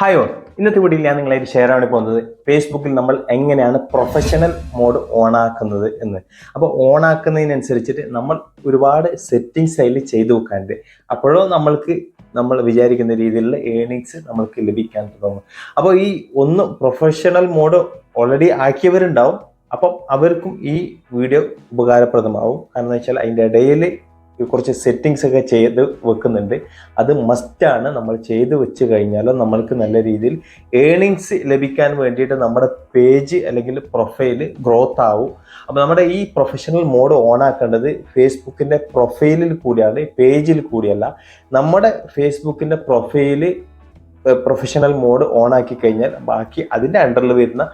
Hi ഇന്നത്തെ വീഡിയോയിൽ ഞാൻ നിങ്ങളായിട്ട് ഷെയർ ആണ് പോകുന്നത് ഫേസ്ബുക്കിൽ നമ്മൾ എങ്ങനെയാണ് പ്രൊഫഷണൽ മോഡ് ഓൺ ആക്കുന്നത് എന്ന്. അപ്പോൾ ഓൺ ആക്കുന്നതിനനുസരിച്ചിട്ട് നമ്മൾ ഒരുപാട് സെറ്റിങ്സ് അതിൽ ചെയ്തു വെക്കാനുണ്ട്. അപ്പോഴോ നമ്മൾക്ക് നമ്മൾ വിചാരിക്കുന്ന രീതിയിലുള്ള ഏണിങ്സ് നമ്മൾക്ക് ലഭിക്കാൻ തുടങ്ങും. അപ്പോൾ ഈ ഒന്ന് പ്രൊഫഷണൽ മോഡ് ഓൾറെഡി ആക്കിയവരുണ്ടാവും. അപ്പം അവർക്കും ഈ വീഡിയോ ഉപകാരപ്രദമാവും. കാരണം എന്ന് വെച്ചാൽ അതിന്റെ ഇടയിൽ കുറച്ച് സെറ്റിങ്സ് ഒക്കെ ചെയ്ത് വെക്കുന്നുണ്ട്. അത് മസ്റ്റാണ് നമ്മൾ ചെയ്ത് വെച്ച് കഴിഞ്ഞാൽ നമ്മൾക്ക് നല്ല രീതിയിൽ ഏണിങ്സ് ലഭിക്കാൻ വേണ്ടിയിട്ട് നമ്മുടെ പേജ് അല്ലെങ്കിൽ പ്രൊഫൈൽ ഗ്രോത്ത് ആവും. അപ്പോൾ നമ്മുടെ ഈ പ്രൊഫഷണൽ മോഡ് ഓൺ ആക്കേണ്ടത് ഫേസ്ബുക്കിന്റെ പ്രൊഫൈലിൽ കൂടിയാണ് പേജിൽ കൂടിയല്ല. നമ്മുടെ ഫേസ്ബുക്കിന്റെ പ്രൊഫൈൽ പ്രൊഫഷണൽ മോഡ് ഓൺ ആക്കി കഴിഞ്ഞാൽ ബാക്കി അതിന്റെ അണ്ടറിൽ വരുന്ന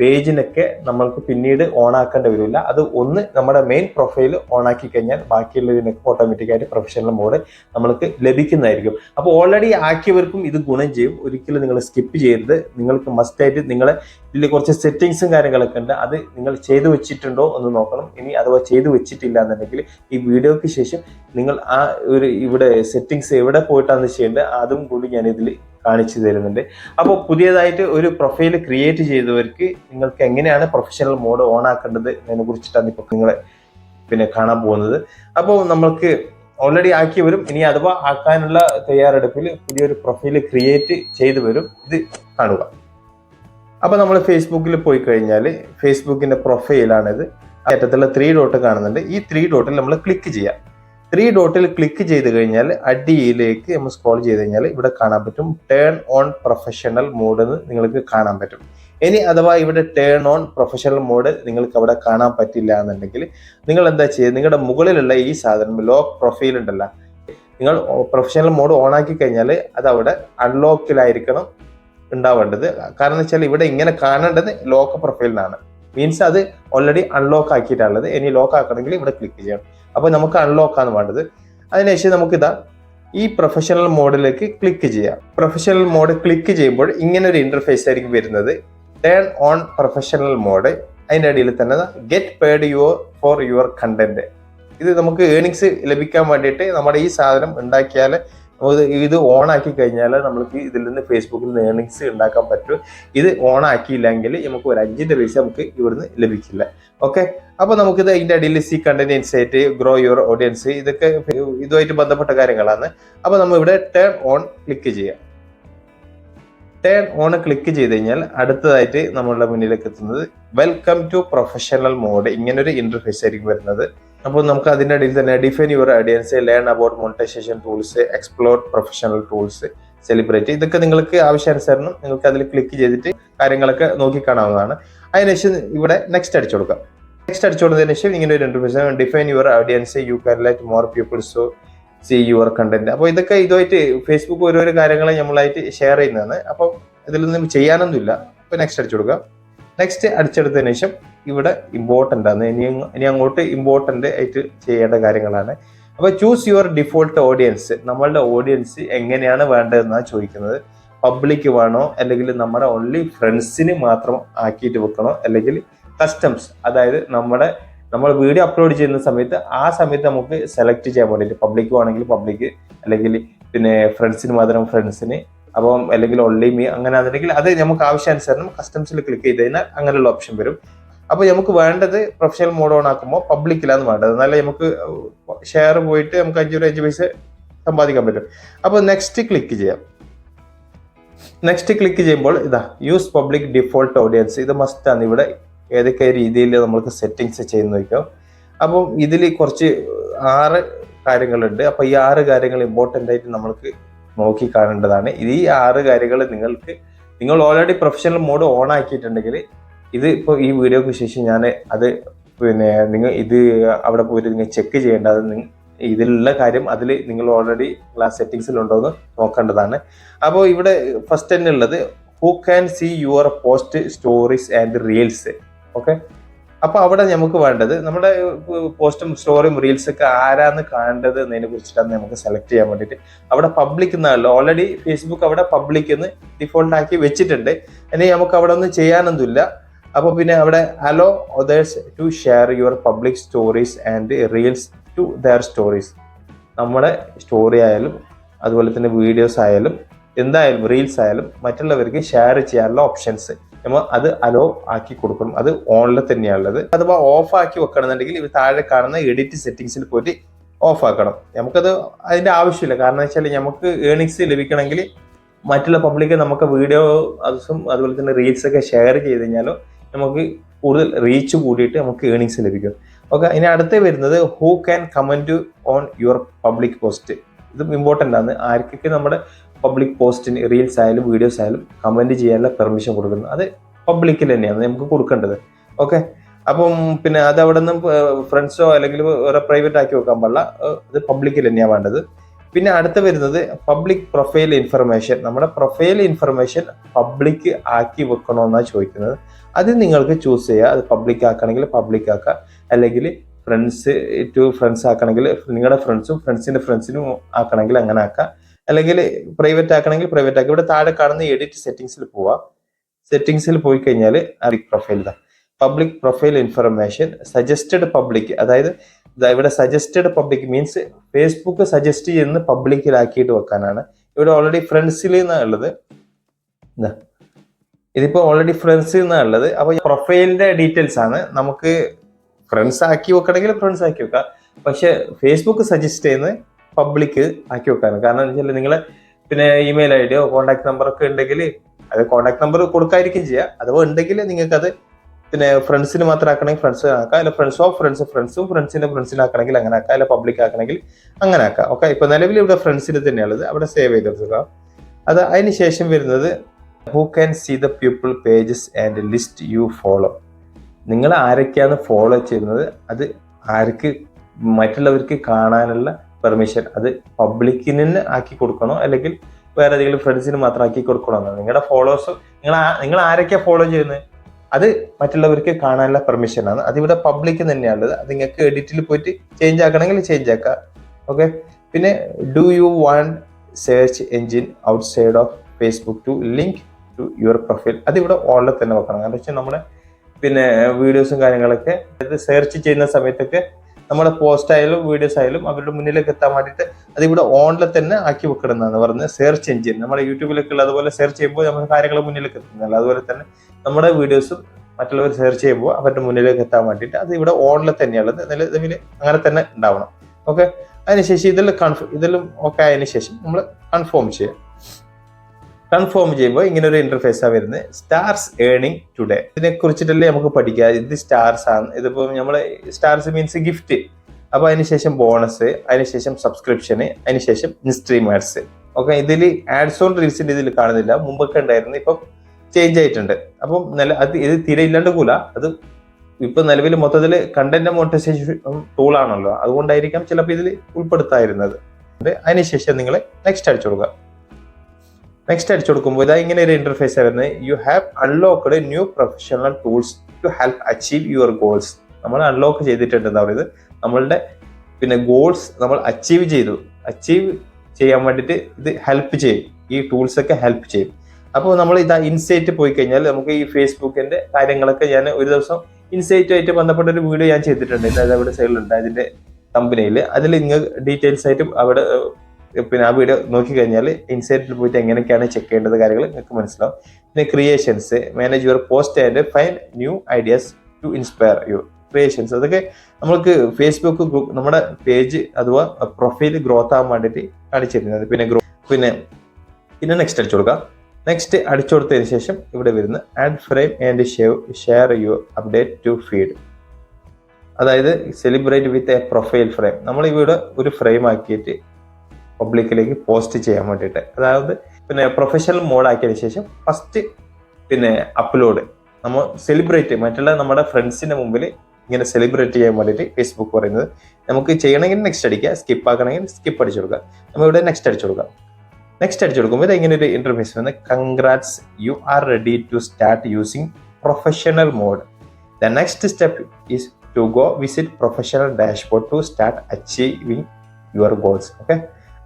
പേജിനൊക്കെ നമ്മൾക്ക് പിന്നീട് ഓൺ ആക്കേണ്ടി വരില്ല. അത് ഒന്ന് നമ്മുടെ മെയിൻ പ്രൊഫൈൽ ഓൺ ആക്കി കഴിഞ്ഞാൽ ബാക്കിയുള്ളതിനൊക്കെ ഓട്ടോമാറ്റിക്കായിട്ട് പ്രൊഫഷണൽ മോഡ് നമ്മൾക്ക് ലഭിക്കുന്നതായിരിക്കും. അപ്പോൾ ഓൾറെഡി ആക്കിയവർക്കും ഇത് ഗുണം ചെയ്യും. ഒരിക്കലും നിങ്ങൾ സ്കിപ്പ് ചെയ്യരുത്. നിങ്ങൾക്ക് മസ്റ്റ് ആയിട്ട് നിങ്ങളെ ഇതിൽ കുറച്ച് സെറ്റിങ്സും കാര്യങ്ങളൊക്കെ ഉണ്ട്. അത് നിങ്ങൾ ചെയ്തു വെച്ചിട്ടുണ്ടോ എന്ന് നോക്കണം. ഇനി അഥവാ ചെയ്തു വെച്ചിട്ടില്ല എന്നുണ്ടെങ്കിൽ ഈ വീഡിയോയ്ക്ക് ശേഷം നിങ്ങൾ ആ ഒരു ഇവിടെ സെറ്റിങ്സ് എവിടെ പോയിട്ടാണെന്ന് ചെയ്യേണ്ടത് അതും കൂടി ഞാൻ ഇതിൽ കാണിച്ചു തരുന്നുണ്ട്. അപ്പോൾ പുതിയതായിട്ട് ഒരു പ്രൊഫൈൽ ക്രിയേറ്റ് ചെയ്തവർക്ക് നിങ്ങൾക്ക് എങ്ങനെയാണ് പ്രൊഫഷണൽ മോഡ് ഓൺ ആക്കേണ്ടത് എന്നതിനെ കുറിച്ചിട്ടാണ് ഇപ്പോൾ നിങ്ങളെ പിന്നെ കാണാൻ പോകുന്നത്. അപ്പോൾ നമ്മൾക്ക് ഓൾറെഡി ആക്കി വരും. ഇനി അഥവാ ആക്കാനുള്ള തയ്യാറെടുപ്പിൽ പുതിയൊരു പ്രൊഫൈൽ ക്രിയേറ്റ് ചെയ്തു വരും. ഇത് കാണുക. അപ്പോൾ നമ്മൾ ഫേസ്ബുക്കിൽ പോയി കഴിഞ്ഞാൽ ഫേസ്ബുക്കിന്റെ പ്രൊഫൈലാണിത് അറ്റത്തുള്ള ത്രീ ഡോട്ട് കാണുന്നുണ്ട്. ഈ ത്രീ ഡോട്ടിൽ നമ്മൾ ക്ലിക്ക് ചെയ്യാം. ത്രീ ഡോട്ടിൽ ക്ലിക്ക് ചെയ്ത് കഴിഞ്ഞാൽ അടിയിലേക്ക് നമ്മൾ സ്ക്രോൾ ചെയ്ത് കഴിഞ്ഞാൽ ഇവിടെ കാണാൻ പറ്റും ടേൺ ഓൺ പ്രൊഫഷണൽ മോഡ് എന്ന് നിങ്ങൾക്ക് കാണാൻ പറ്റും. ഇനി അഥവാ ഇവിടെ ടേൺ ഓൺ പ്രൊഫഷണൽ മോഡ് നിങ്ങൾക്ക് അവിടെ കാണാൻ പറ്റില്ല എന്നുണ്ടെങ്കിൽ നിങ്ങൾ എന്താ ചെയ്യുക? നിങ്ങളുടെ മുകളിലുള്ള ഈ സാധനം ലോക്ക് പ്രൊഫൈൽ ഉണ്ടല്ലോ. നിങ്ങൾ പ്രൊഫഷണൽ മോഡ് ഓൺ ആക്കി കഴിഞ്ഞാൽ അത് അവിടെ അൺലോക്കിലായിരിക്കണം ഉണ്ടാവേണ്ടത്. കാരണം വെച്ചാൽ ഇവിടെ ഇങ്ങനെ കാണേണ്ടത് ലോക്ക് പ്രൊഫൈലിനാണ് മീൻസ് അത് ഓൾറെഡി അൺലോക്ക് ആക്കിയിട്ടുള്ളത് ഇനി ലോക്ക് ആക്കണമെങ്കിൽ ഇവിടെ ക്ലിക്ക് ചെയ്യണം. അപ്പോൾ നമുക്ക് അൺലോക്ക് ആണ് വേണ്ടത്. അതിനുശേഷം നമുക്കിതാ ഈ പ്രൊഫഷണൽ മോഡിലേക്ക് ക്ലിക്ക് ചെയ്യാം. പ്രൊഫഷണൽ മോഡ് ക്ലിക്ക് ചെയ്യുമ്പോൾ ഇങ്ങനെ ഒരു ഇന്റർഫേസ് ആയിരിക്കും വരുന്നത്. ടേൺ ഓൺ പ്രൊഫഷണൽ മോഡ് അതിന്റെ അടിയിൽ തന്നെ get paid your for your content ഇത് നമുക്ക് ഏണിങ്സ് ലഭിക്കാൻ വേണ്ടിയിട്ട് നമ്മുടെ ഈ സാധനം ഉണ്ടാക്കിയാൽ ഇത് ഓൺ ആക്കി കഴിഞ്ഞാൽ നമുക്ക് ഇതിൽ നിന്ന് ഫേസ്ബുക്കിൽ നിന്ന് ഏണിങ്സ് ഉണ്ടാക്കാൻ പറ്റും. ഇത് ഓൺ ആക്കിയില്ലെങ്കിൽ നമുക്ക് ഒരു അഞ്ചിന്റെ പൈസ നമുക്ക് ഇവിടുന്ന് ലഭിക്കില്ല. ഓക്കെ അപ്പൊ നമുക്കിത് അതിന്റെ അടിയിൽ see content insight grow your audience ഇതൊക്കെ ഇതുമായിട്ട് ബന്ധപ്പെട്ട കാര്യങ്ങളാണ്. അപ്പോൾ നമ്മൾ ഇവിടെ ടേൺ ഓൺ ക്ലിക്ക് ചെയ്യാം. ടേൺ ഓൺ ക്ലിക്ക് ചെയ്ത് കഴിഞ്ഞാൽ അടുത്തതായിട്ട് നമ്മളുടെ മുന്നിലേക്ക് എത്തുന്നത് വെൽക്കം ടു പ്രൊഫഷണൽ മോഡ് ഇങ്ങനെ ഒരു ഇന്റർഫേസ് ആയിരിക്കും വരുന്നത്. അപ്പോൾ നമുക്ക് അതിന്റെ ഇടയിൽ തന്നെ define your audience learn about monetization tools explore professional tools celebrate ഇതൊക്കെ നിങ്ങൾക്ക് ആവശ്യാനുസരണം നിങ്ങൾക്ക് അതിൽ ക്ലിക്ക് ചെയ്തിട്ട് കാര്യങ്ങളൊക്കെ നോക്കി കാണാവുന്നതാണ്. അതിനുശേഷം ഇവിടെ നെക്സ്റ്റ് അടിച്ചു കൊടുക്കാം. നെക്സ്റ്റ് അടിച്ചു കൊടുത്തതിന് ശേഷം ഇങ്ങനെ ഒരു interface define your audience you can let more peoples see your content അപ്പോൾ ഇതൊക്കെ ഇതുമായിട്ട് ഫേസ്ബുക്ക് ഓരോരോ കാര്യങ്ങൾ നമ്മളായിട്ട് ഷെയർ ചെയ്യുന്നതാണ്. അപ്പോൾ ചെയ്യാനൊന്നും ചെയ്യാനൊന്നുമില്ല. അപ്പോൾ നെക്സ്റ്റ് അടിച്ചു നെക്സ്റ്റ് അടിച്ചെടുത്തതിന് ശേഷം ഇവിടെ ഇമ്പോർട്ടന്റ് ആണ്. ഇനി ഇനി അങ്ങോട്ട് ഇമ്പോർട്ടന്റ് ആയിട്ട് ചെയ്യേണ്ട കാര്യങ്ങളാണ്. അപ്പോൾ ചൂസ് യുവർ ഡിഫോൾട്ട് ഓഡിയൻസ് നമ്മളുടെ ഓഡിയൻസ് എങ്ങനെയാണ് വേണ്ടതെന്നാണ് ചോദിക്കുന്നത്. പബ്ലിക് വേണോ? അല്ലെങ്കിൽ നമ്മുടെ ഓൺലി ഫ്രണ്ട്സിന് മാത്രം ആക്കിയിട്ട് വെക്കണോ? അല്ലെങ്കിൽ കസ്റ്റംസ് അതായത് നമ്മുടെ നമ്മൾ വീഡിയോ അപ്ലോഡ് ചെയ്യുന്ന സമയത്ത് ആ സമയത്ത് നമുക്ക് സെലക്ട് ചെയ്യാൻ വേണ്ടിയിട്ട് പബ്ലിക് വേണമെങ്കിൽ പബ്ലിക് അല്ലെങ്കിൽ പിന്നെ ഫ്രണ്ട്സിന് മാത്രം ഫ്രണ്ട്സിന് അപ്പം അല്ലെങ്കിൽ ഓൺലി മീ അങ്ങനെ ആണെങ്കിൽ അത് നമുക്ക് ആവശ്യാനുസരണം കസ്റ്റംസിൽ ക്ലിക്ക് ചെയ്ത് കഴിഞ്ഞാൽ അങ്ങനെയുള്ള ഓപ്ഷൻ വരും. അപ്പോൾ നമുക്ക് വേണ്ടത് പ്രൊഫഷണൽ മോഡ് ഓൺ ആക്കുമ്പോൾ പബ്ലിക്കിലാണ് വേണ്ടത്. എന്നാലേ നമുക്ക് ഷെയർ പോയിട്ട് നമുക്ക് അഞ്ച് രൂപ അഞ്ച് പൈസ സമ്പാദിക്കാൻ പറ്റും. അപ്പോൾ നെക്സ്റ്റ് ക്ലിക്ക് ചെയ്യാം. നെക്സ്റ്റ് ക്ലിക്ക് ചെയ്യുമ്പോൾ ഇതാ യൂസ് പബ്ലിക് ഡിഫോൾട്ട് ഓഡിയൻസ് ഇത് മസ്റ്റ് ആണ്. ഇവിടെ ഏതൊക്കെ രീതിയിൽ നമ്മൾക്ക് സെറ്റിങ്സ് ചെയ്യുന്ന വയ്ക്കാം. അപ്പം ഇതിൽ കുറച്ച് ആറ് കാര്യങ്ങളുണ്ട്. അപ്പോൾ ഈ ആറ് കാര്യങ്ങൾ ഇമ്പോർട്ടന്റ് ആയിട്ട് നമ്മൾക്ക് നോക്കി കാണേണ്ടതാണ്. ഈ ആറ് കാര്യങ്ങൾ നിങ്ങൾക്ക് നിങ്ങൾ ഓൾറെഡി പ്രൊഫഷണൽ മോഡ് ഓൺ ആക്കിയിട്ടുണ്ടെങ്കിൽ ഇത് ഇപ്പോൾ ഈ വീഡിയോക്ക് ശേഷം ഞാൻ അത് പിന്നെ നിങ്ങൾ ഇത് അവിടെ പോയിട്ട് നിങ്ങൾ ചെക്ക് ചെയ്യേണ്ടത് ഇതിലുള്ള കാര്യം അതിൽ നിങ്ങൾ ഓൾറെഡി ക്ലാസ് സെറ്റിങ്സിലുണ്ടോ എന്ന് നോക്കേണ്ടതാണ്. അപ്പോൾ ഇവിടെ ഫസ്റ്റ് തന്നെ ഉള്ളത് who can see your post stories and reels okay? അപ്പൊ അവിടെ നമുക്ക് വേണ്ടത് നമ്മുടെ പോസ്റ്റും സ്റ്റോറിയും റീൽസ് ഒക്കെ ആരാന്ന് കാണേണ്ടത് എന്നതിനെ കുറിച്ചിട്ടാണ് നമുക്ക് സെലക്ട് ചെയ്യാൻ വേണ്ടിയിട്ട്. അവിടെ പബ്ലിക് എന്നാണല്ലോ ഓൾറെഡി ഫേസ്ബുക്ക് അവിടെ പബ്ലിക് എന്ന് ഡിഫോൾട്ട് ആക്കി വെച്ചിട്ടുണ്ട്. ഇനി നമുക്ക് അവിടെ ഒന്നും ചെയ്യാനൊന്നുമില്ല. അപ്പൊ പിന്നെ അവിടെ allow others to share your public stories and reels to their stories നമ്മുടെ സ്റ്റോറി ആയാലും അതുപോലെ തന്നെ വീഡിയോസ് ആയാലും എന്തായാലും റീൽസ് ആയാലും മറ്റുള്ളവർക്ക് ഷെയർ ചെയ്യാനുള്ള ഓപ്ഷൻസ് നമ്മൾ അത് അലോ ആക്കി കൊടുക്കണം. അത് ഓണിൽ തന്നെയാണുള്ളത്. അഥവാ ഓഫ് ആക്കി വെക്കണമെന്നുണ്ടെങ്കിൽ ഇവ താഴെ കാണുന്ന എഡിറ്റ് സെറ്റിംഗ്സിൽ പോയിട്ട് ഓഫ് ആക്കണം. നമുക്കത് അതിന്റെ ആവശ്യമില്ല. കാരണം വെച്ചാൽ നമുക്ക് ഏണിങ്സ് ലഭിക്കണമെങ്കിൽ മറ്റുള്ള പബ്ലിക് നമുക്ക് വീഡിയോ അതും അതുപോലെ തന്നെ റീൽസ് ഒക്കെ ഷെയർ ചെയ്ത് കഴിഞ്ഞാലോ നമുക്ക് കൂടുതൽ റീച്ച് കൂടിയിട്ട് നമുക്ക് ഏണിങ്സ് ലഭിക്കും. ഓക്കെ ഇനി അടുത്ത് വരുന്നത് who can comment on your public post ഇത് ഇമ്പോർട്ടന്റ് ആണ്. ആർക്കൊക്കെ നമ്മുടെ പബ്ലിക് പോസ്റ്റിന് റീൽസ് ആയാലും വീഡിയോസ് ആയാലും കമന്റ് ചെയ്യാനുള്ള പെർമിഷൻ കൊടുക്കുന്നത് അത് പബ്ലിക്കിൽ തന്നെയാണ് നമുക്ക് കൊടുക്കേണ്ടത്. ഓക്കെ അപ്പം പിന്നെ അത് അവിടെ നിന്ന് ഫ്രണ്ട്സോ അല്ലെങ്കിൽ വേറെ പ്രൈവറ്റ് ആക്കി വെക്കാൻ പാടില്ല. ഇത് പബ്ലിക്കിൽ തന്നെയാണ് വേണ്ടത്. പിന്നെ അടുത്ത് വരുന്നത് പബ്ലിക് പ്രൊഫൈൽ ഇൻഫർമേഷൻ നമ്മുടെ പ്രൊഫൈൽ ഇൻഫർമേഷൻ പബ്ലിക് ആക്കി വെക്കണമെന്നാണ് ചോദിക്കുന്നത്. അത് നിങ്ങൾക്ക് ചൂസ് ചെയ്യുക അത് പബ്ലിക് ആക്കണമെങ്കിൽ പബ്ലിക് ആക്കുക. അല്ലെങ്കിൽ ഫ്രണ്ട്സ് ടു ഫ്രണ്ട്സ് ആക്കണമെങ്കിൽ നിങ്ങളുടെ ഫ്രണ്ട്സും ഫ്രണ്ട്സിന്റെ ഫ്രണ്ട്സിനും ആക്കണമെങ്കിൽ അങ്ങനെ ആക്കാം. അല്ലെങ്കിൽ പ്രൈവറ്റ് ആക്കണമെങ്കിൽ പ്രൈവറ്റ് ആക്കുക ഇവിടെ താഴെ കാണുന്ന എഡിറ്റ് സെറ്റിംഗ്സിൽ പോവാം. സെറ്റിംഗ്സിൽ പോയി കഴിഞ്ഞാൽ പബ്ലിക് പ്രൊഫൈൽ ഇതാ. Public profile information suggested public അതായത് ഇവിടെ suggested public means Facebook suggest ചെയ്യുന്ന പബ്ലിക്കിലാക്കിയിട്ട് വെക്കാനാണ്. ഇവിടെ ഓൾറെഡി ഫ്രണ്ട്സിൽ നിന്നാണ് ഉള്ളത്. എന്താ ഇതിപ്പോ ഓൾറെഡി ഫ്രണ്ട്സിൽ നിന്നാണ് ഉള്ളത്. അപ്പോൾ പ്രൊഫൈലിന്റെ ഡീറ്റെയിൽസ് ആണ്. നമുക്ക് ഫ്രണ്ട്സ് ആക്കി വെക്കണമെങ്കിൽ ഫ്രണ്ട്സ് ആക്കി വെക്കാം. പക്ഷേ ഫേസ്ബുക്ക് സജസ്റ്റ് ചെയ്യുന്നത് പബ്ലിക് ആക്കി വെക്കാനും. കാരണം വെച്ചാൽ നിങ്ങൾ പിന്നെ email I D or contact number ഒക്കെ ഉണ്ടെങ്കിൽ അത് കോൺടാക്ട് നമ്പർ കൊടുക്കാതിരിക്കും ചെയ്യുക അഥവാ ഉണ്ടെങ്കിൽ നിങ്ങൾക്ക് അത് പിന്നെ ഫ്രണ്ട്സിന് മാത്രം ആക്കണമെങ്കിൽ ഫ്രണ്ട്സ് ആക്കാം. അല്ല ഫ്രണ്ട്സ് ഓഫ് ഫ്രണ്ട്സ് ഫ്രണ്ട്സും ഫ്രണ്ട്സിന്റെ ഫ്രണ്ട്സിനാക്കണമെങ്കിൽ അങ്ങനെ ആക്കാം. അല്ല പബ്ലിക് ആക്കണമെങ്കിൽ അങ്ങനെ ആക്കാം. ഓക്കെ ഇപ്പൊ നിലവിൽ ഇവിടെ ഫ്രണ്ട്സിന് തന്നെയുള്ളത് അവിടെ സേവ് ചെയ്ത് വെക്കുക അത് അതിന് ശേഷം വരുന്നത് who can see the people pages and list you follow നിങ്ങൾ ആരൊക്കെയാണ് ഫോളോ ചെയ്യുന്നത്? അത് ആർക്ക് മറ്റുള്ളവർക്ക് കാണാനുള്ള പെർമിഷൻ അത് പബ്ലിക്കിന് ആക്കി കൊടുക്കണോ? അല്ലെങ്കിൽ വേറെ ഏതെങ്കിലും ഫ്രണ്ട്സിന് മാത്രം ആക്കി കൊടുക്കണോ എന്നാണ്. നിങ്ങളുടെ ഫോളോവേഴ്സ് നിങ്ങൾ നിങ്ങൾ ആരൊക്കെയാണ് ഫോളോ ചെയ്യുന്നത്? അത് മറ്റുള്ളവർക്ക് കാണാനുള്ള പെർമിഷൻ ആണ്. അതിവിടെ പബ്ലിക് തന്നെയാണുള്ളത് അത് നിങ്ങൾക്ക് എഡിറ്റിൽ പോയിട്ട് ചേഞ്ച് ആക്കണമെങ്കിൽ ചേഞ്ച് ആക്കാം. ഓക്കെ പിന്നെ do you want search engine outside of Facebook to link to your profile അതിവിടെ ഓൺലൈൻ തന്നെ വെക്കണം. കാരണം വെച്ചാൽ നമ്മുടെ പിന്നെ വീഡിയോസും കാര്യങ്ങളൊക്കെ ഇത് സെർച്ച് ചെയ്യുന്ന സമയത്തൊക്കെ നമ്മുടെ പോസ്റ്റ് ആയാലും വീഡിയോസ് ആയാലും അവരുടെ മുന്നിലേക്ക് എത്താൻ വേണ്ടിയിട്ട് അതിവിടെ ഓണിൽ തന്നെ ആക്കി വെക്കണമെന്നാണ് പറഞ്ഞത്. സെർച്ച് എഞ്ചിൻ നമ്മുടെ യൂട്യൂബിലൊക്കെ ഉള്ള അതുപോലെ സെർച്ച് ചെയ്യുമ്പോൾ നമ്മുടെ കാര്യങ്ങൾ മുന്നിലേക്ക് എത്തുന്നില്ല അതുപോലെ തന്നെ നമ്മുടെ വീഡിയോസും മറ്റുള്ളവർ സെർച്ച് ചെയ്യുമ്പോൾ അവരുടെ മുന്നിലേക്ക് എത്താൻ വേണ്ടിയിട്ട് അത് ഇവിടെ ഓണിൽ തന്നെയുള്ളത് നിലവിൽ അങ്ങനെ തന്നെ ഉണ്ടാവണം. ഓക്കെ അതിനുശേഷം ഇതിൽ കൺഫേം ഇതിലും ഓക്കെ ആയതിനു ശേഷം നമ്മൾ കൺഫേം ചെയ്യാം കൺഫേം ചെയ്യുമ്പോൾ ഇങ്ങനെ ഒരു ഇന്റർഫേസ് ആണ് വരുന്നത്. സ്റ്റാർസ് ഏണിംഗ് ടുഡേ ഇതിനെ കുറിച്ചിട്ടല്ലേ നമുക്ക് പഠിക്കാം ഇത് സ്റ്റാർസ് ആണ്. ഇതിപ്പോ നമ്മൾ സ്റ്റാർസ് മീൻസ് ഗിഫ്റ്റ് അപ്പൊ അതിനുശേഷം ബോണസ് അതിനുശേഷം സബ്സ്ക്രിപ്ഷന് അതിനുശേഷം ഇൻസ്ട്രീം ആഡ്സ് ഓക്കെ ഇതിൽ ആഡ്സ് ഓൺ റീൽസിന്റെ ഇതിൽ കാണുന്നില്ല. മുമ്പൊക്കെ ഉണ്ടായിരുന്നു. ഇപ്പം ചേഞ്ച് ആയിട്ടുണ്ട്. അപ്പം നല്ല അത് ഇത് തീരെ ഇല്ലാണ്ട് കൂല അത് ഇപ്പൊ നിലവിൽ മൊത്തത്തിൽ കണ്ടന്റ് മോണിറ്റൈസേഷൻ ടൂൾ ആണല്ലോ. അതുകൊണ്ടായിരിക്കാം ചിലപ്പോൾ ഇതിൽ ഉൾപ്പെടുത്തായിരുന്നത് അതിനുശേഷം നിങ്ങൾ നെക്സ്റ്റ് അടിച്ചു കൊടുക്കുക. നെക്സ്റ്റ് അടിച്ചു കൊടുക്കുമ്പോൾ ഇതാ ഇങ്ങനെ ഒരു ഇന്റർഫേസ് വരുന്നത്. You have unlocked new professional tools to help achieve your goals നമ്മൾ അൺലോക്ക് ചെയ്തിട്ടുണ്ട് എന്താ പറയുന്നത് നമ്മളുടെ പിന്നെ ഗോൾസ് നമ്മൾ അച്ചീവ് ചെയ്തു. അച്ചീവ് ചെയ്യാൻ വേണ്ടിയിട്ട് ഇത് ഹെൽപ്പ് ചെയ്യും. ഈ ടൂൾസ് ഒക്കെ ഹെൽപ്പ് ചെയ്യും. അപ്പോൾ നമ്മൾ ഇതാ ഇൻസൈറ്റ് പോയി കഴിഞ്ഞാൽ നമുക്ക് ഈ ഫേസ്ബുക്കിന്റെ കാര്യങ്ങളൊക്കെ ഞാൻ ഒരു ദിവസം ഇൻസൈറ്റുമായിട്ട് ബന്ധപ്പെട്ട ഒരു വീഡിയോ ഞാൻ ചെയ്തിട്ടുണ്ട്. ഇത് അവിടെ സൈഡിലുണ്ട് അതിന്റെ കമ്പനിയിൽ അതിൽ നിങ്ങൾ ഡീറ്റെയിൽസ് ആയിട്ട് അവിടെ പിന്നെ ആ വീഡിയോ നോക്കി കഴിഞ്ഞാൽ ഇൻസൈറ്റിൽ പോയിട്ട് എങ്ങനെയൊക്കെയാണ് ചെക്ക് ചെയ്യേണ്ടത് കാര്യങ്ങൾ നിങ്ങൾക്ക് മനസ്സിലാവും. പിന്നെ creations manage your post and find new ideas to inspire you creations അതൊക്കെ നമ്മൾക്ക് ഫേസ്ബുക്ക് ഗ്രൂപ്പ് നമ്മുടെ പേജ് അഥവാ പ്രൊഫൈൽ ഗ്രോത്ത് ആകാൻ വേണ്ടിയിട്ട് കാണിച്ചിരുന്നത് പിന്നെ ഗ്രോ പിന്നെ പിന്നെ നെക്സ്റ്റ് അടിച്ചു കൊടുക്കാം. നെക്സ്റ്റ് അടിച്ചു കൊടുത്തതിന് ശേഷം ഇവിടെ വരുന്ന add frame and share you update to feed അതായത് celebrate with a profile frame നമ്മൾ ഇവിടെ ഒരു ഫ്രെയിം ആക്കിയിട്ട് പബ്ലിക്കിലേക്ക് പോസ്റ്റ് ചെയ്യാൻ വേണ്ടിയിട്ട്. അതായത് പിന്നെ പ്രൊഫഷണൽ മോഡ് ശേഷം ഫസ്റ്റ് പിന്നെ അപ്ലോഡ് നമ്മൾ സെലിബ്രേറ്റ് മറ്റുള്ള നമ്മുടെ ഫ്രണ്ട്സിന്റെ മുമ്പിൽ ഇങ്ങനെ സെലിബ്രേറ്റ് ചെയ്യാൻ വേണ്ടിയിട്ട് ഫേസ്ബുക്ക് പറയുന്നത്. നമുക്ക് ചെയ്യണമെങ്കിൽ നെക്സ്റ്റ് അടിക്കുക സ്കിപ്പ് ആക്കണമെങ്കിൽ സ്കിപ്പ് അടിച്ചു കൊടുക്കുക. നമ്മൾ ഇവിടെ നെക്സ്റ്റ് അടിച്ചു കൊടുക്കുക നെക്സ്റ്റ് അടിച്ചു കൊടുക്കുമ്പോൾ ഇത് ഇങ്ങനെ ഒരു ഇന്റർഫേസ് വന്ന് congrats you are ready to start using professional mode the next step is to go visit professional dashboard to start achieving your goals okay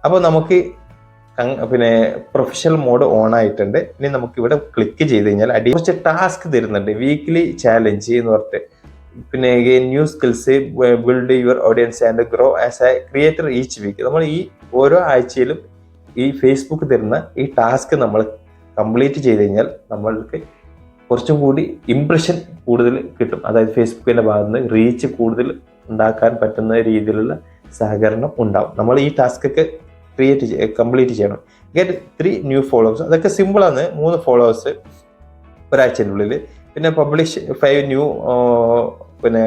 അപ്പോൾ നമുക്ക് പിന്നെ പ്രൊഫഷണൽ മോഡ് ഓൺ ആയിട്ടുണ്ട്. ഇനി നമുക്ക് ഇവിടെ ക്ലിക്ക് ചെയ്ത് കഴിഞ്ഞാൽ അടി കുറച്ച് ടാസ്ക് തരുന്നുണ്ട്. വീക്ക്ലി ചാലഞ്ച് എന്ന് പറഞ്ഞിട്ട്. പിന്നെ new skills build your audience and grow as a creator each week നമ്മൾ ഈ ഓരോ ആഴ്ചയിലും ഈ ഫേസ്ബുക്ക് തരുന്ന ഈ ടാസ്ക് നമ്മൾ കംപ്ലീറ്റ് ചെയ്ത് കഴിഞ്ഞാൽ നമ്മൾക്ക് കുറച്ചും കൂടി ഇംപ്രഷൻ കൂടുതൽ കിട്ടും. അതായത് ഫേസ്ബുക്കിന്റെ ഭാഗത്ത് നിന്ന് റീച്ച് കൂടുതൽ ഉണ്ടാക്കാൻ പറ്റുന്ന രീതിയിലുള്ള സഹകരണം ഉണ്ടാവും. നമ്മൾ ഈ ടാസ്ക് ഒക്കെ ക്രിയേറ്റ് കംപ്ലീറ്റ് ചെയ്യണം. ഗെറ്റ് ത്രീ ന്യൂ ഫോളോവേഴ്സ് അതൊക്കെ സിമ്പിളാണ് മൂന്ന് ഫോളോവേഴ്സ് ഒരാഴ്ചന്റെ ഉള്ളിൽ പിന്നെ പബ്ലിഷ് ഫൈവ് ന്യൂ പിന്നെ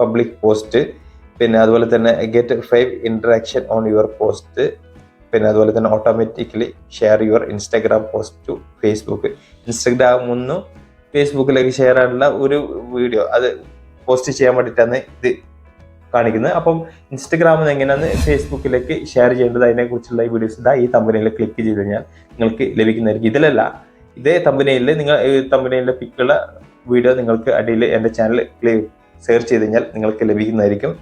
പബ്ലിക് പോസ്റ്റ് പിന്നെ അതുപോലെ തന്നെ get five interaction on your post പിന്നെ അതുപോലെ തന്നെ automatically share your Instagram post to Facebook Instagram ഒന്നും ഫേസ്ബുക്കിലേക്ക് ഷെയർ ആയിട്ടുള്ള ഒരു വീഡിയോ അത് പോസ്റ്റ് ചെയ്യാൻ വേണ്ടിയിട്ടാണ് ഇത് കാണിക്കുന്നത്. അപ്പം ഇൻസ്റ്റഗ്രാമിൽ എങ്ങനെയാണ് ഫേസ്ബുക്കിലേക്ക് ഷെയർ ചെയ്യേണ്ടത്? അതിനെക്കുറിച്ചുള്ള ഈ വീഡിയോസ് ഇതാ ഈ തമ്പനയിൽ ക്ലിക്ക് ചെയ്ത് കഴിഞ്ഞാൽ നിങ്ങൾക്ക് ലഭിക്കുന്നതായിരിക്കും. ഇതിലല്ല ഇതേ തമ്പനയിൽ നിങ്ങൾ തമ്പനയിലെ പിക്കുള്ള വീഡിയോ നിങ്ങൾക്ക് അടിയിൽ എന്റെ ചാനൽ സെർച്ച് ചെയ്ത് കഴിഞ്ഞാൽ നിങ്ങൾക്ക് ലഭിക്കുന്നതായിരിക്കും.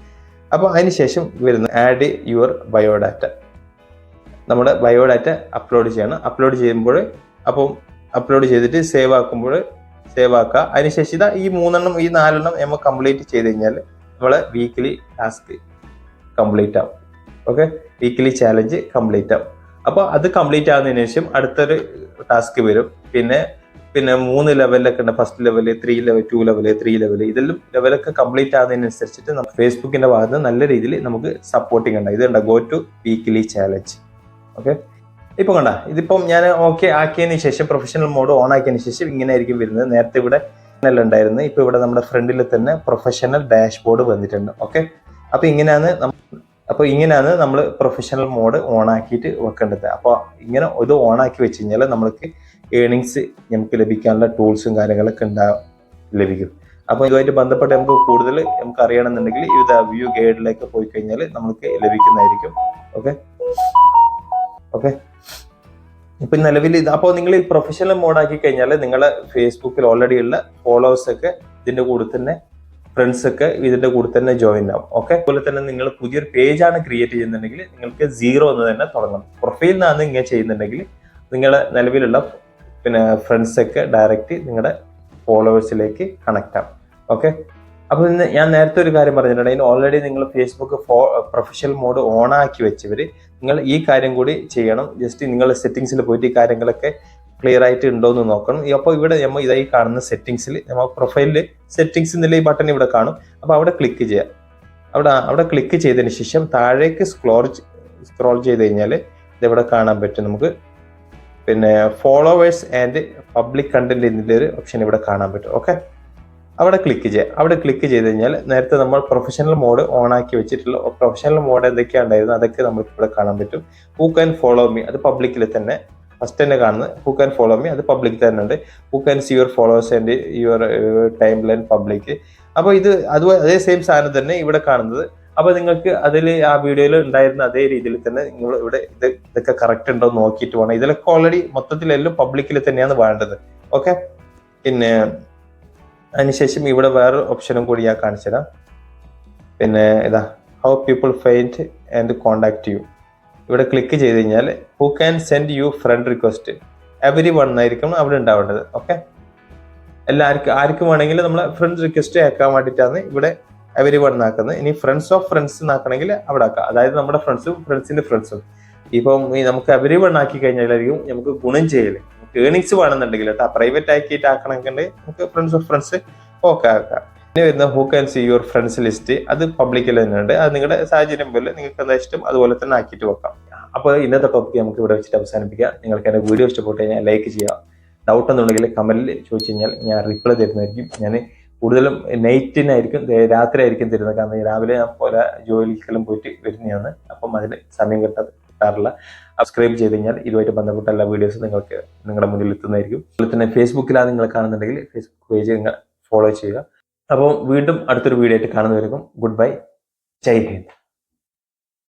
അപ്പോൾ അതിനുശേഷം വരുന്ന ആഡ് യുവർ ബയോഡാറ്റ നമ്മുടെ ബയോഡാറ്റ അപ്ലോഡ് ചെയ്യണം. അപ്ലോഡ് ചെയ്യുമ്പോൾ അപ്പം അപ്ലോഡ് ചെയ്തിട്ട് സേവ് ആക്കുമ്പോൾ സേവ് ആക്കുക. അതിനുശേഷം ഇതാ ഈ മൂന്നെണ്ണം ഈ നാലെണ്ണം നമ്മൾ കംപ്ലീറ്റ് ചെയ്ത് കഴിഞ്ഞാൽ നമ്മളെ വീക്കിലി ടാസ്ക് കംപ്ലീറ്റ് ആവും. ഓക്കെ വീക്കിലി ചാലഞ്ച് കംപ്ലീറ്റ് ആവും. അപ്പോൾ അത് കംപ്ലീറ്റ് ആവുന്നതിന് ശേഷം അടുത്തൊരു ടാസ്ക് വരും. പിന്നെ പിന്നെ മൂന്ന് ലെവലിലൊക്കെ ഉണ്ട്. First level three level two level three level ഇതെല്ലാം ലെവലൊക്കെ കംപ്ലീറ്റ് ആകുന്നതിനനുസരിച്ചിട്ട് നമുക്ക് ഫേസ്ബുക്കിന്റെ ഭാഗത്ത് നിന്ന് നല്ല രീതിയിൽ നമുക്ക് സപ്പോർട്ടിങ് ഉണ്ട്. ഇതുണ്ട് go to weekly challenge okay ഇപ്പൊ കണ്ട? ഇതിപ്പം ഞാൻ ഓക്കെ ആക്കിയതിന് ശേഷം പ്രൊഫഷണൽ മോഡ് ഓൺ ആക്കിയതിന് ശേഷം ഇങ്ങനെ ആയിരിക്കും വരുന്നത്. നേരത്തെ ഇവിടെ നല്ല ഉണ്ടായിരുന്നു. ഇപ്പൊ ഇവിടെ നമ്മുടെ ഫ്രണ്ടിൽ തന്നെ പ്രൊഫഷണൽ ഡാഷ്ബോർഡ് വന്നിട്ടുണ്ട്. ഓക്കെ അപ്പൊ ഇങ്ങനെയാണ് അപ്പോൾ ഇങ്ങനെയാണ് നമ്മൾ പ്രൊഫഷണൽ മോഡ് ഓൺ ആക്കിയിട്ട് വെക്കേണ്ടത്. അപ്പോൾ ഇങ്ങനെ ഇത് ഓൺ ആക്കി വെച്ച് കഴിഞ്ഞാൽ നമ്മൾക്ക് ഏണിങ്സ് നമുക്ക് ലഭിക്കാനുള്ള ടൂൾസും കാര്യങ്ങളൊക്കെ ഉണ്ടാ ലഭിക്കും. അപ്പോൾ ഇതുമായിട്ട് ബന്ധപ്പെട്ട് നമുക്ക് കൂടുതൽ നമുക്ക് അറിയണമെന്നുണ്ടെങ്കിൽ ഇത് വ്യൂ ഗൈഡിലേക്ക് പോയി കഴിഞ്ഞാൽ നമുക്ക് ലഭിക്കുന്നതായിരിക്കും. ഓക്കെ ഓക്കെ ഇപ്പൊ നിലവിൽ ഇത് അപ്പോൾ നിങ്ങൾ ഈ പ്രൊഫഷണൽ മോഡാക്കി കഴിഞ്ഞാൽ നിങ്ങളെ ഫേസ്ബുക്കിൽ ഓൾറെഡി ഉള്ള ഫോളോവേഴ്സ് ഒക്കെ ഇതിന്റെ കൂടെ തന്നെ ഫ്രണ്ട്സ് ഒക്കെ ഇതിന്റെ കൂടെ തന്നെ ജോയിൻ ആവും. ഓക്കെ അതുപോലെ തന്നെ നിങ്ങൾ പുതിയൊരു പേജ് ആണ് ക്രിയേറ്റ് ചെയ്യുന്നുണ്ടെങ്കിൽ നിങ്ങൾക്ക് സീറോ എന്ന് തന്നെ തുടങ്ങണം. പ്രൊഫൈലിൽ നിന്നാണ് ഇങ്ങനെ ചെയ്യുന്നുണ്ടെങ്കിൽ നിങ്ങളെ നിലവിലുള്ള പിന്നെ ഫ്രണ്ട്സ് ഒക്കെ ഡയറക്റ്റ് നിങ്ങളുടെ ഫോളോവേഴ്സിലേക്ക് കണക്ട് ആവും. ഓക്കെ അപ്പൊ ഇന്ന് ഞാൻ നേരത്തെ ഒരു കാര്യം പറഞ്ഞിട്ടുണ്ട്. അതിന് ഓൾറെഡി നിങ്ങൾ ഫേസ്ബുക്ക് ഫോ പ്രൊഫഷണൽ മോഡ് ഓൺ ആക്കി വെച്ചവര് നിങ്ങൾ ഈ കാര്യം കൂടി ചെയ്യണം. ജസ്റ്റ് നിങ്ങൾ സെറ്റിങ്സിൽ പോയിട്ട് ഈ കാര്യങ്ങളൊക്കെ ക്ലിയർ ആയിട്ട് ഉണ്ടോ എന്ന് നോക്കണം അപ്പോൾ ഇവിടെ നമ്മൾ ഇതായി കാണുന്ന സെറ്റിങ്സിൽ നമ്മൾ പ്രൊഫൈലിൽ സെറ്റിങ്സ് എന്നുള്ള ഈ ബട്ടൺ ഇവിടെ കാണും. അപ്പോൾ അവിടെ ക്ലിക്ക് ചെയ്യാം. അവിടെ അവിടെ ക്ലിക്ക് ചെയ്തതിന് ശേഷം താഴേക്ക് സ്ക്രോൾ സ്ക്രോൾ ചെയ്ത് കഴിഞ്ഞാൽ ഇതെവിടെ കാണാൻ പറ്റും നമുക്ക്. പിന്നെ ഫോളോവേഴ്സ് ആൻഡ് പബ്ലിക് കണ്ടന്റ് എന്നുള്ള ഒരു ഓപ്ഷൻ ഇവിടെ കാണാൻ പറ്റും. ഓക്കെ അവിടെ ക്ലിക്ക് ചെയ്യുക അവിടെ ക്ലിക്ക് ചെയ്ത് കഴിഞ്ഞാൽ നേരത്തെ നമ്മൾ പ്രൊഫഷണൽ മോഡ് ഓൺ ആക്കി വെച്ചിട്ടുള്ള പ്രൊഫഷണൽ മോഡ് എന്തൊക്കെയാണ് ഉണ്ടായിരുന്നത് അതൊക്കെ നമുക്ക് ഇവിടെ കാണാൻ പറ്റും. ഹൂ ക്യാൻ ഫോളോ മീ അത് പബ്ലിക്കിൽ തന്നെ ഫസ്റ്റ് തന്നെ കാണുന്നത്. ഹൂ ക്യാൻ ഫോളോ മീ അത് പബ്ലിക് തന്നെ ഉണ്ട്. Who can see your followers and your timeline public അപ്പോൾ ഇത് അതുപോലെ അതേ സെയിം സാധനം തന്നെ ഇവിടെ കാണുന്നത്. അപ്പോൾ നിങ്ങൾക്ക് അതിൽ ആ വീഡിയോയിൽ ഉണ്ടായിരുന്ന അതേ രീതിയിൽ തന്നെ നിങ്ങൾ ഇവിടെ ഇത് ഇതൊക്കെ കറക്റ്റ് ഉണ്ടോ നോക്കിയിട്ട് വേണം. ഇതിലൊക്കെ ഓൾറെഡി മൊത്തത്തിലെല്ലാം പബ്ലിക്കിൽ തന്നെയാണ് വേണ്ടത്. ഓക്കെ പിന്നെ അതിനുശേഷം ഇവിടെ വേറൊരു ഓപ്ഷനും കൂടി ഞാൻ കാണിച്ചുതരാം പിന്നെ ഇതാ how people find and contact you ഇവിടെ ക്ലിക്ക് ചെയ്ത് കഴിഞ്ഞാൽ who can send you friend request everyone ആയിരിക്കും അവിടെ ഉണ്ടാവേണ്ടത് ഓക്കെ എല്ലാവർക്കും ആർക്കും വേണമെങ്കിൽ നമ്മൾ ഫ്രണ്ട് റിക്വസ്റ്റ് ആക്കാൻ വേണ്ടിയിട്ടാണ് ഇവിടെ എവരി വൺ ആക്കുന്നത്. ഇനി ഫ്രണ്ട്സ് ഓഫ് ഫ്രണ്ട്സ് എന്നാക്കണമെങ്കിൽ അവിടെ ആക്കാം. അതായത് നമ്മുടെ ഫ്രണ്ട്സും ഫ്രണ്ട്സിന്റെ ഫ്രണ്ട്സും ഇപ്പം നമുക്ക് എവരി വൺ ആക്കി കഴിഞ്ഞാലായിരിക്കും നമുക്ക് ഗുണം ചെയ്യൽ. ഏണിങ്സ് വേണമെന്നുണ്ടെങ്കിൽ കേട്ടോ പ്രൈവറ്റ് ആക്കിയിട്ട് ആക്കണമെങ്കിൽ നമുക്ക് ഫ്രണ്ട്സ് ഓഫ് ഫ്രണ്ട്സ് ഓക്കെ ആക്കാം. പിന്നെ വരുന്ന who can see your friends list അത് പബ്ലിക്കിൽ തന്നെ ഉണ്ട്. അത് നിങ്ങളുടെ സാഹചര്യം പോലെ നിങ്ങൾക്ക് എന്താ ഇഷ്ടം? അതുപോലെ തന്നെ ആക്കിയിട്ട് വെക്കാം. അപ്പോൾ ഇന്നത്തെ ടോപ്പിക്ക് നമുക്ക് ഇവിടെ വെച്ചിട്ട് അവസാനിപ്പിക്കാം. നിങ്ങൾക്ക് എന്റെ വീഡിയോ ഇഷ്ടപ്പെട്ട് കഴിഞ്ഞാൽ ലൈക്ക് ചെയ്യുക. ഡൗട്ട് എന്നുണ്ടെങ്കിൽ കമന്റിൽ ചോദിച്ചു കഴിഞ്ഞാൽ ഞാൻ റിപ്ലൈ തരുന്നതായിരിക്കും. ഞാൻ കൂടുതലും നൈറ്റിനായിരിക്കും രാത്രി ആയിരിക്കും തരുന്നത്. കാരണം രാവിലെ ഞാൻ പോലെ ജോലിക്കെല്ലാം പോയിട്ട് വരുന്നതാണ്. അപ്പം അതിന് സമയം കിട്ടാതെ കിട്ടാറില്ല സബ്സ്ക്രൈബ് ചെയ്ത് കഴിഞ്ഞാൽ ഇതുമായിട്ട് ബന്ധപ്പെട്ട എല്ലാ വീഡിയോസും നിങ്ങൾക്ക് നിങ്ങളുടെ മുന്നിൽ എത്തുന്നതായിരിക്കും. അതുപോലെ തന്നെ ഫേസ്ബുക്കിലാണ് നിങ്ങൾ കാണുന്നുണ്ടെങ്കിൽ ഫേസ്ബുക്ക് പേജ് നിങ്ങൾ ഫോളോ ചെയ്യുക. അപ്പോൾ വീണ്ടും അടുത്തൊരു വീഡിയോ ആയിട്ട് കാണുന്നവർക്കും ഗുഡ് ബൈ ജയ് ഹിന്ദ്.